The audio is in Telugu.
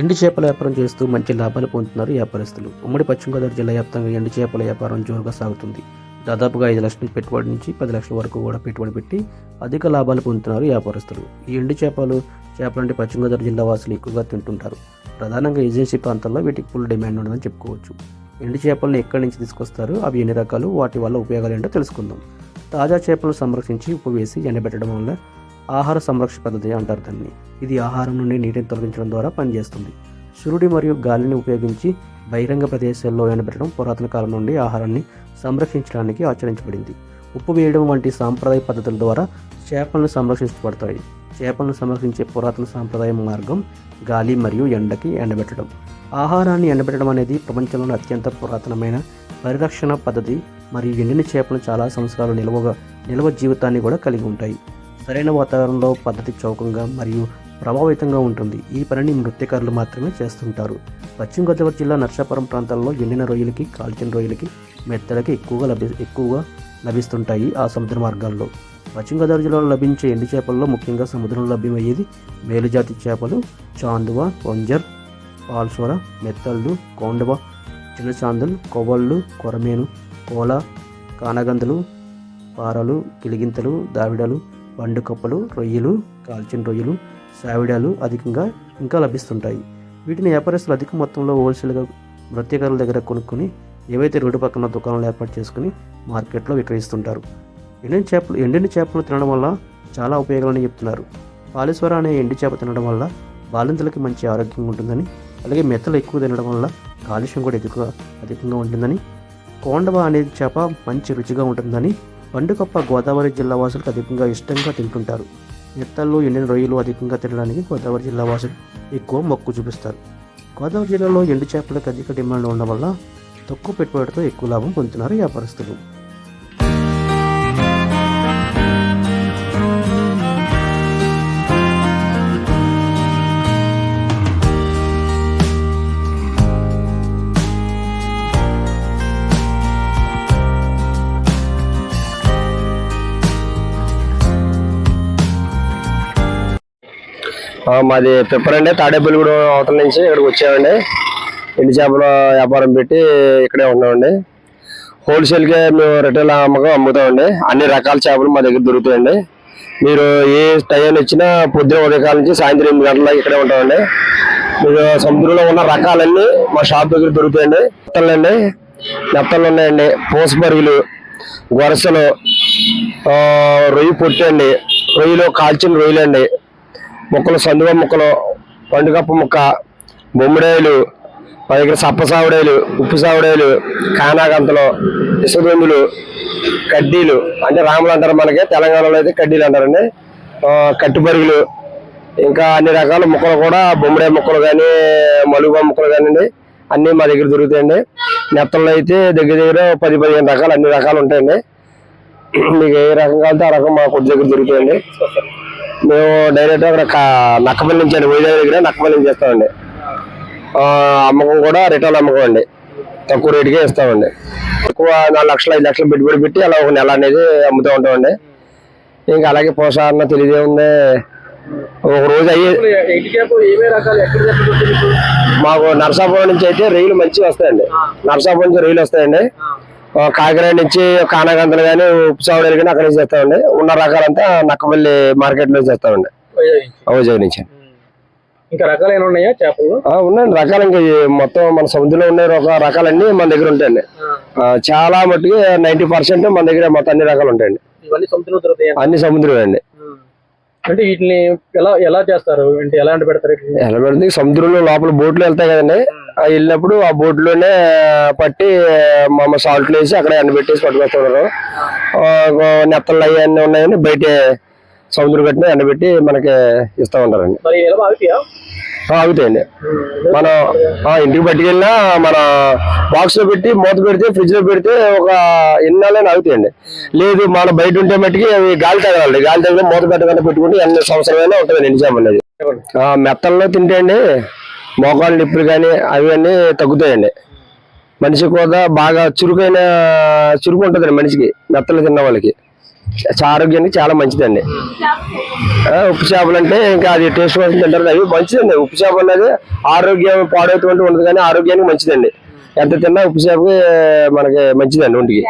ఎండు చేపల వ్యాపారం చేస్తూ మంచి లాభాలు పొందుతున్నారు వ్యాపారస్తులు. ఉమ్మడి పశ్చిమ గోదావరి జిల్లా వ్యాప్తంగా ఎండు చేపల వ్యాపారం జోరుగా సాగుతుంది. దాదాపుగా ఐదు లక్షల పెట్టుబడి నుంచి పది లక్షల వరకు కూడా పెట్టుబడి పెట్టి అధిక లాభాలు పొందుతున్నారు వ్యాపారస్తులు. ఈ ఎండు చేపలు చేపలంటే పశ్చిమ గోదావరి జిల్లా వాసులు ఎక్కువగా తింటుంటారు. ప్రధానంగా ఏజెన్సీ ప్రాంతాల్లో వీటికి ఫుల్ డిమాండ్ ఉండదని చెప్పుకోవచ్చు. ఎండు చేపలను ఎక్కడి నుంచి తీసుకొస్తారు? అవి ఎన్ని రకాలు? వాటి వల్ల ఉపయోగాలు ఏంటో తెలుసుకుందాం. తాజా చేపలను సంరక్షించి ఉప్పు వేసి ఎండబెట్టడం వల్ల ఆహార సంరక్షణ పద్ధతి అంటారు దాన్ని. ఇది ఆహారం నుండి నీటిని తొలగించడం ద్వారా పనిచేస్తుంది. సూర్యుడి మరియు గాలిని ఉపయోగించి బహిరంగ ప్రదేశాల్లో ఎండబెట్టడం పురాతన కాలం నుండి ఆహారాన్ని సంరక్షించడానికి ఆచరించబడింది. ఉప్పు వేయడం వంటి సాంప్రదాయ పద్ధతుల ద్వారా చేపలను సంరక్షించబడతాయి. చేపలను సంరక్షించే పురాతన సాంప్రదాయ మార్గం గాలి మరియు ఎండకి ఎండబెట్టడం. ఆహారాన్ని ఎండబెట్టడం అనేది ప్రపంచంలోని అత్యంత పురాతనమైన పరిరక్షణ పద్ధతి మరియు ఎండిన చేపలు చాలా సంవత్సరాలు నిల్వగా నిల్వ జీవితాన్ని కూడా కలిగి ఉంటాయి. సరైన వాతావరణంలో పద్ధతి చౌకంగా మరియు ప్రభావితంగా ఉంటుంది. ఈ పనిని నృత్యకారులు మాత్రమే చేస్తుంటారు. పశ్చిమ గోదావరి జిల్లా నర్సాపురం ప్రాంతాల్లో ఎండిన రొయ్యలకి కాల్చిన రొయ్యలకి మెత్తలకి ఎక్కువగా లభి ఎక్కువగా లభిస్తుంటాయి ఆ సముద్ర మార్గాల్లో. పశ్చిమ గోదావరి జిల్లాలో లభించే ఎండు చేపల్లో ముఖ్యంగా సముద్రంలో లభ్యమయ్యేది మేలుజాతి చేపలు చాందువ కొంజర్ పాల్సోర మెత్తళ్ళు కోండవ చిన్నచాందులు కొవ్వళ్ళు కొరమేను కోల కానగందులు పారలు కిలిగింతలు దావిడలు పండు కప్పలు రొయ్యలు కాల్చిన రొయ్యలు సావిడాలు అధికంగా ఇంకా లభిస్తుంటాయి. వీటిని వ్యాపారస్తులు అధిక మొత్తంలో హోల్సేల్గా మృత్యకారుల దగ్గర కొనుక్కొని ఏవైతే రోడ్డు పక్కన దుకాణాలు ఏర్పాటు చేసుకుని మార్కెట్లో విక్రయిస్తుంటారు. ఎండిన చేపలు ఎండిన చేపలు తినడం వల్ల చాలా ఉపయోగాలని చెప్తున్నారు. పాలేశ్వర అనే ఎండి చేప తినడం వల్ల బాలింతలకి మంచి ఆరోగ్యంగా ఉంటుందని అలాగే మెత్తలు ఎక్కువ తినడం వల్ల కాలుష్యం కూడా ఎక్కువ అధికంగా ఉంటుందని కోండవ అనే చేప మంచి రుచిగా ఉంటుందని పండుగప్ప గోదావరి జిల్లా వాసులకు అధికంగా ఇష్టంగా తింటుంటారు. మెత్తళ్ళు ఎండిన రొయ్యలు అధికంగా తినడానికి గోదావరి జిల్లా వాసులు ఎక్కువ మొక్కు చూపిస్తారు. గోదావరి జిల్లాలో ఎండు చేపలకు అధిక డిమాండ్ ఉండడం వల్ల తక్కువ పెట్టుబడితో ఎక్కువ లాభం పొందుతున్నారు వ్యాపారస్తులు. మాది పెప్పర్ అండి. తాడేపల్లిగూడెం అవతల నుంచి ఇక్కడికి వచ్చామండి. ఎండు చేపల వ్యాపారం పెట్టి ఇక్కడే ఉన్నామండి. హోల్సేల్గా మేము రిటైల్ అమ్మకం అమ్ముతామండి. అన్ని రకాల చేపలు మా దగ్గర దొరుకుతాయండి. మీరు ఏ టైం వచ్చినా పొద్దున ఉదయకాల నుంచి సాయంత్రం ఎనిమిది గంటల ఇక్కడే ఉంటామండి. మీరు సముద్రంలో ఉన్న రకాలన్నీ మా షాప్ దగ్గర దొరుకుతాయండి. నెత్తలండి నెత్తలు ఉన్నాయండి. పూసపరుగులు గొరసలు రొయ్యి పొట్టు అండి. కాల్చిన రొయ్యలు అండి ముక్కలు సందువ ముక్కలు పండుగప్ప ముక్క బొమ్మిడాయలు మా దగ్గర సప్ప సావిడాయలు ఉప్పు సావిడాయలు కానాగంతలు ఇసుగొందులు కడ్డీలు. అంటే రాములు అంటారు మనకి తెలంగాణలో అయితే కడ్డీలు అంటారండి. కట్టుబరుగులు ఇంకా అన్ని రకాల ముక్కలు కూడా బొమ్మిడాయ ముక్కలు కానీ మలుగు ముక్కలు కానివ్వండి అన్నీ మా దగ్గర దొరుకుతాయండి. నెత్తల్లో అయితే దగ్గర దగ్గర పది పదిహేను రకాలు అన్ని రకాలు ఉంటాయండి. మీకు ఏ రకం కావాలంటే ఆ రకం మా కొద్ది దగ్గర దొరుకుతాయండి. మేము డైరెక్ట్ అక్కడ నక్కపల్లి నుంచి అండి వైజాగ్ దగ్గర నక్కపల్లి నుంచి చేస్తామండి. ఆ, అమ్మకం కూడా రిటర్న్ అమ్మకం అండి. తక్కువ రేటుకే ఇస్తామండి. ఎక్కువ నాలుగు లక్షలు ఐదు లక్షలు పెట్టుబడి పెట్టి అలా ఒక నెల అనేది అమ్ముతూ ఉంటామండి. ఇంకా అలాగే పోషారణ తెలియదే ఒక రోజు అయ్యే మీకు? నరసాపురం నుంచి అయితే రైలు మంచిగా వస్తాయండి. నరసాపురం నుంచి రైలు వస్తాయండి. కాకినాడ నుంచి కానాగంతలు కానీ ఉప్పు సాగుడలు కానీ అక్కడ నుంచి చేస్తామండి ఉన్న రకాలంతా నక్కపల్లి మార్కెట్లో చేస్తామండి వైజాగ్ నుంచి. ఇంకా రకాలు ఏమైనా ఉన్నాయా చేపలు ఉన్నాయండి. రకాలు ఇంకా మొత్తం మన సముద్రంలో ఉన్న రకాలన్నీ మన దగ్గర ఉంటాయండి. చాలా మట్టుకు నైన్టీ పర్సెంట్ మన దగ్గర మొత్తం అన్ని రకాలు ఉంటాయండి. అన్ని సముద్రం అండి. అంటే వీటిని ఎలా ఎలా చేస్తారు? అంటే ఎలా అంటే పెడతారు? ఎలా పెడితే సముద్రంలో లోపల బోట్లు వెళ్తాయి కదండి. వెళ్ళినప్పుడు ఆ బోట్లోనే పట్టి మా సాల్ట్లు వేసి అక్కడ ఎండబెట్టేసి పట్టుకొస్తున్నారు నెత్తలు అవి అన్నీ ఉన్నాయని బయట సముద్రం కట్టిన ఎండబెట్టి మనకి ఇస్తూ ఉంటారండి. ఆగుతాయండి. మనం ఆ, ఇంటికి పట్టుకెళ్ళినా మన బాక్స్లో పెట్టి మూత పెడితే ఫ్రిడ్జ్లో పెడితే ఒక ఎన్నాళ్ళైనా ఆగుతాయండి. లేదు మన బయట ఉంటే మట్టుకి అవి గాలి తగలాలి. గాలి తగిలి మూత పెట్టకుండా పెట్టుకుంటే ఎన్ని సంవత్సరాలైనా ఉంటుంది నిజాం అనేది. ఆ, మెత్తల్లో తింటే అండి మోకాళ్ళ నొప్పులు కానీ అవన్నీ తగ్గుతాయండి. మనిషి కూడా బాగా చురుకైన చురుకు ఉంటుందండి మనిషికి మెత్తలు తిన్న వాళ్ళకి. ఆరోగ్యానికి చాలా మంచిదండి. ఉప్పు చేపలు అంటే ఇంకా అది టేస్ట్ కోసం తింటారు. అవి మంచిదండి. ఉప్పు చేప అనేది ఆరోగ్యం పాడవుతుంటే ఉండదు కానీ ఆరోగ్యానికి మంచిదండి. ఎంత తిన్నా ఉప్పు చేపకి మనకి మంచిదండి ఒంటికి.